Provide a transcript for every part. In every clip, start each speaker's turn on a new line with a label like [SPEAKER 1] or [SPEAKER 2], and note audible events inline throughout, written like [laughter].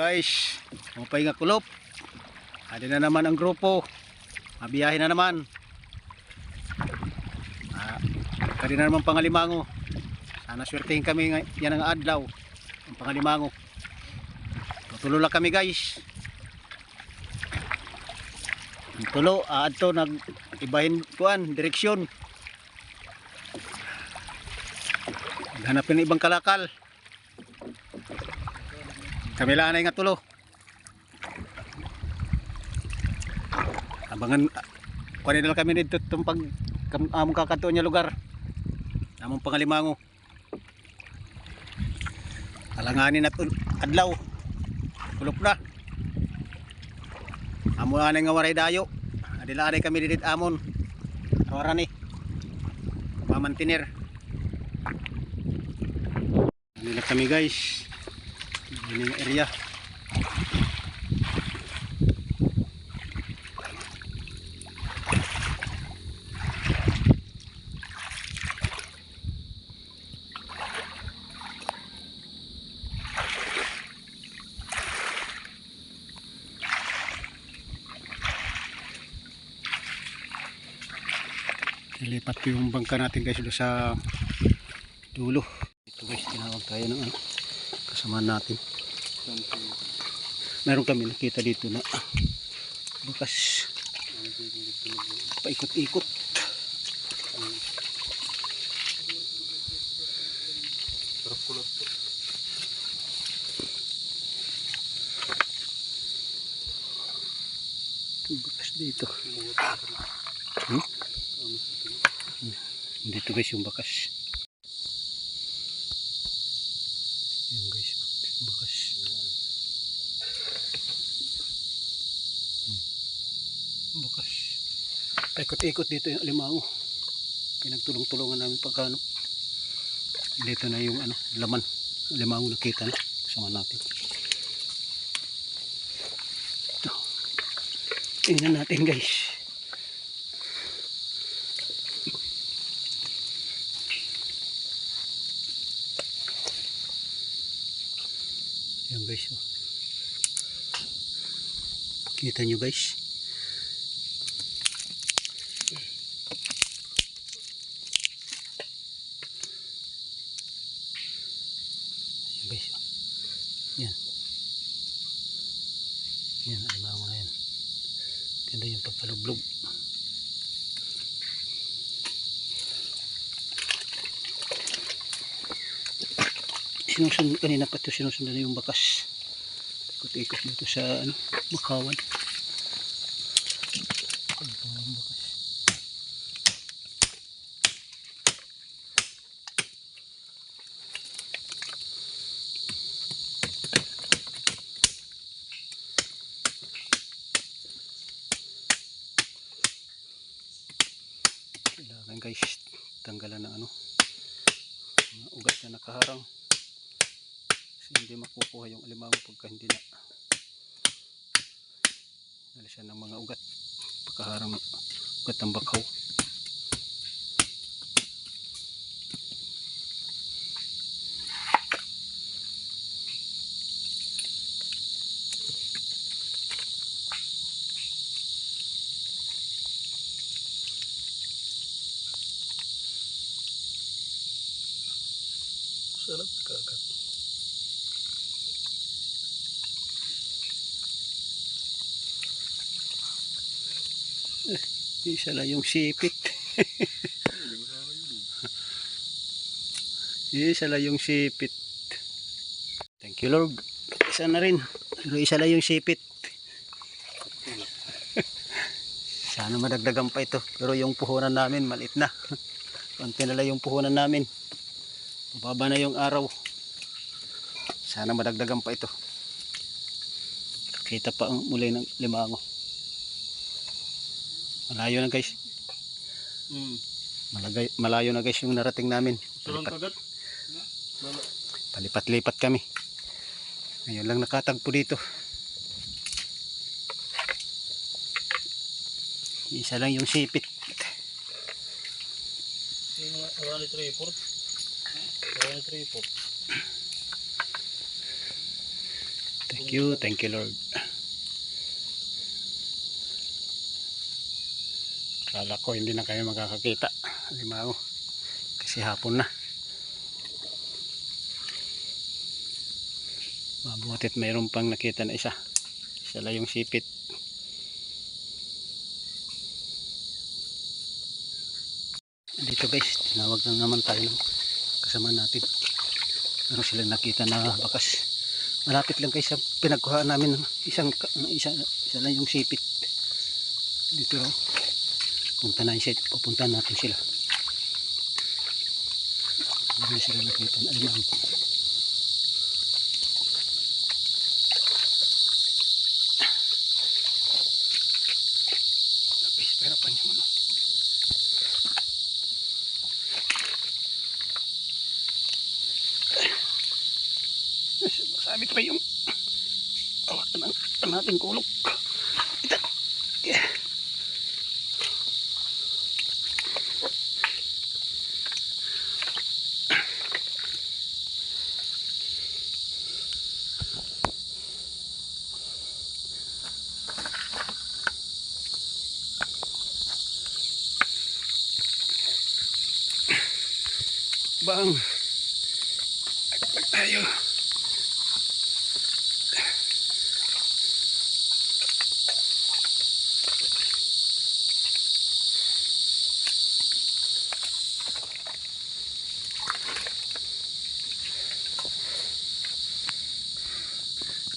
[SPEAKER 1] Guys, mapay nga kulop. Adi na naman ang grupo. Mabiyahe na naman. Ah, kadi na naman pangalimango. Sana swertehin kami yan ang adlaw. Ang pangalimango. Tutulo lang kami guys. Ang tulo, aadto nag ibahin kuan, direksyon. Hanapin ng ibang kalakal. Kami lang na nga tulo. Abangan, kunin lang kami dito itong pag among kakanto niya lugar. Among pangalimango. Alanganin at adlaw. Kulop na. Amo na nga waray dayo. Adila kami dito amon. Ora ni. Mamantinir. Ano na kami guys. Ini yung area. Ilipat ko yung bangka natin guys doon sa dulo. Ito guys, tinawag tayo ng ano, kasama natin. Meron kami nakita dito na bukas paikot-ikot. Bukas dito. Hmm? Dito guys yung bakas. Yung guys, bakas. Hmm. Bakas. Paikot-ikot dito yung alimango. Pinagtulong-tulungan namin pagkano. Dito na yung ano, laman. Alimango nakita na. Kasama natin. Ito. Tingnan natin guys. Yan guys. Kita nyo guys. Yan. Yan. Alimango na yan. Ganda yung pagpalublog. sinusunod kanina pa ito sinusunod na yung bakas ikot-ikot dito sa ano, bakawan guys. Tanggalan ng ano. Ugat na nakaharang. Kasi hindi makukuha yung alimango pagka hindi na. Nalisan ng mga ugat. Pagkaharang ng ugat ng bakaw sarap kagat Isa lang yung sipit. [laughs] isa lang yung sipit. Thank you Lord. Isa na rin. Pero isa lang yung sipit. Sana madagdagan pa ito. Pero yung puhunan namin maliit na. Konti na lang yung puhunan namin. Baba na yung araw. Sana madagdagan pa ito. Kakita pa ang muli ng limango. Malayo na guys.
[SPEAKER 2] Mm.
[SPEAKER 1] Malagay, malayo na guys yung narating namin. Palipat. Palipat-lipat kami. Ngayon lang nakatagpo dito. Isa lang yung sipit.
[SPEAKER 2] Yung 1, 3, 4. Ayan, three
[SPEAKER 1] po. Thank you, thank you Lord. Kala ko hindi na kami magkakakita. Limaw. Oh? Kasi hapon na. Mabutit mayroon pang nakita na isa. Isa lang yung sipit. Dito guys, tinawag na naman tayo ng kasama natin. Meron sila nakita na bakas. Malapit lang kay sa pinagkuhaan namin ng isang isa, isa lang yung sipit. Dito raw. Punta na siya, pupunta natin sila. Meron sila nakita na alimang. Guys, pero pa niyo muna. Sabi pa yung hawakan ng ang ating kulok. Ito. Yeah. Bang.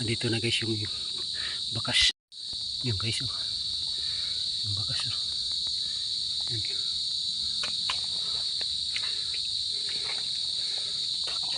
[SPEAKER 1] Andito na guys yung bakas. Yung guys oh. Yung bakas oh. Yan.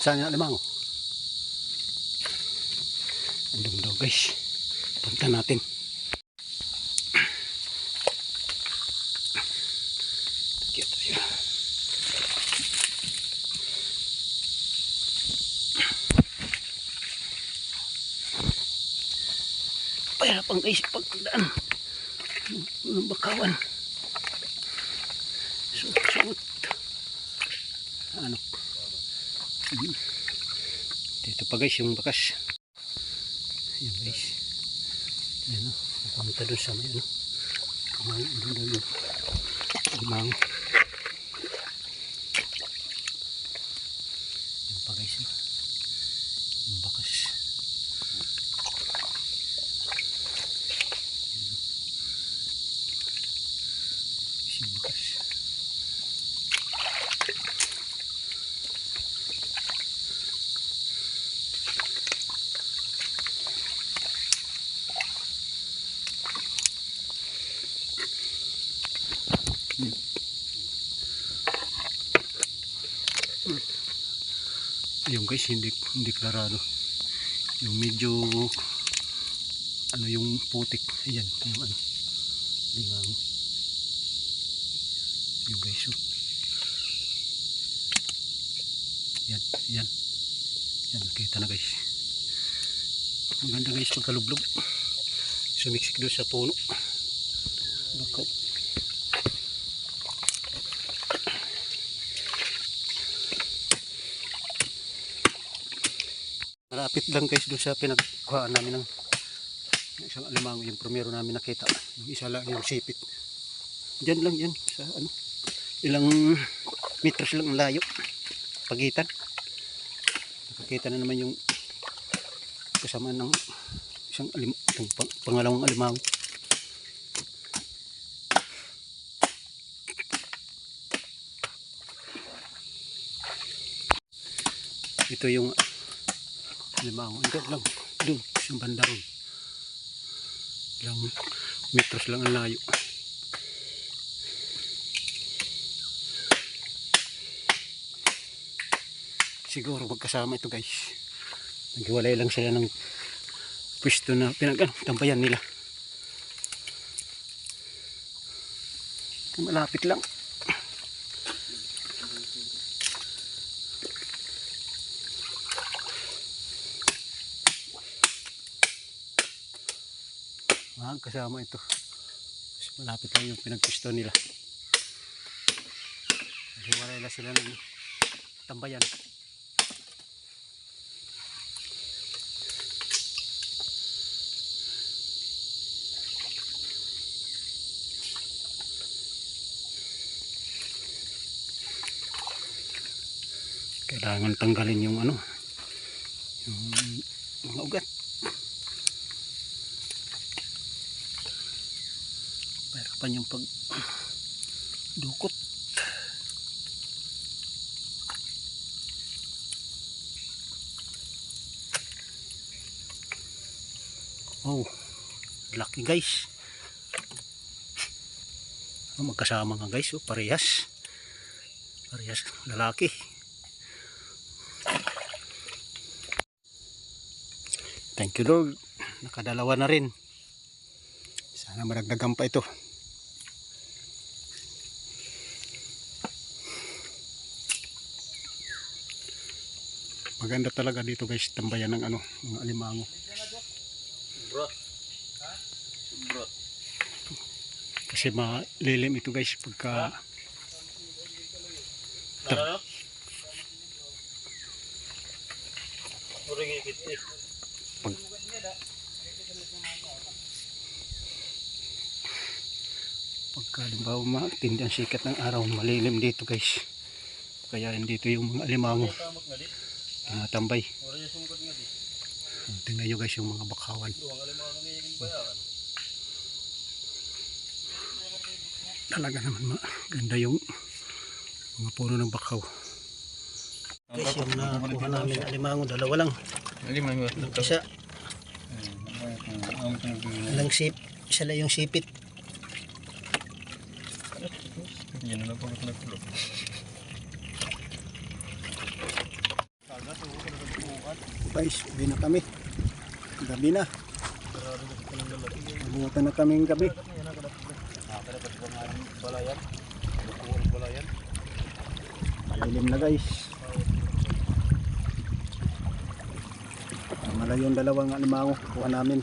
[SPEAKER 1] Saan yung alamang? Andun daw guys. Punta natin. Pahirapan guys pagdaan. Ng bakawan. Suot, suot. Ano? Dito pa guys yung bakas. Yan guys. Yan o. Napunta doon sa may ano. Kumang. Kumang. Yan pa guys. oh. Yung bakas. Yung guys hindi hindi klarado. Yung medyo ano yung putik. Ayan yung ano. Limango yung guys oh. yan yan. Yan nakita na guys. Maganda guys pagkalublog. Sumiksik doon sa puno. Bakaw Malapit lang guys doon sa pinagkuhaan namin ng isang alimango yung primero namin nakita. Yung isa lang yung sipit. Diyan lang yan sa ano. Ilang meters lang ang layo. Pagitan. Nakakita na naman yung kasama ng isang alim, pang, pangalawang alimango. Ito yung limango. Hanggang lang. Doon. Sa banda ron. Ilang metros lang ang layo. Siguro magkasama ito guys. Naghiwalay lang sila ng pwesto na pinag ano, tambayan nila. Malapit lang. magkasama ito. Mas malapit lang yung pinagpisto nila. Kasi wala nila sila ng tambayan. Kailangan tanggalin yung ano yung Mahirapan yung pag dukot. Oh, laki guys. Oh, magkasama nga guys, oh, parehas. Parehas lalaki. Thank you Lord. Nakadalawa na rin. Sana maragdagan pa ito. Maganda talaga dito guys, tambayan ng ano, mga alimango.
[SPEAKER 2] Bro. Bro.
[SPEAKER 1] Kasi malilim ito guys pagka
[SPEAKER 2] Ano? Uring ikit eh.
[SPEAKER 1] pag, pagka limbawa matindi ang sikat ng araw, malilim dito guys. Kaya dito yung mga alimango
[SPEAKER 2] Sungkot nga di.
[SPEAKER 1] Tingnan nyo guys yung mga bakawan. Talaga naman maganda yung mga puno ng bakaw. Guys, yung nakuha namin na alimango, dalawa lang.
[SPEAKER 2] Yun.
[SPEAKER 1] Isa, ilang sip, isa lang yung sipit.
[SPEAKER 2] Yan na lang pagkat
[SPEAKER 1] Guys, uwi na kami. Gabi na. Nabutan na kaming gabi. Malilim na guys. Malayo yung dalawang alimango. Kuha namin.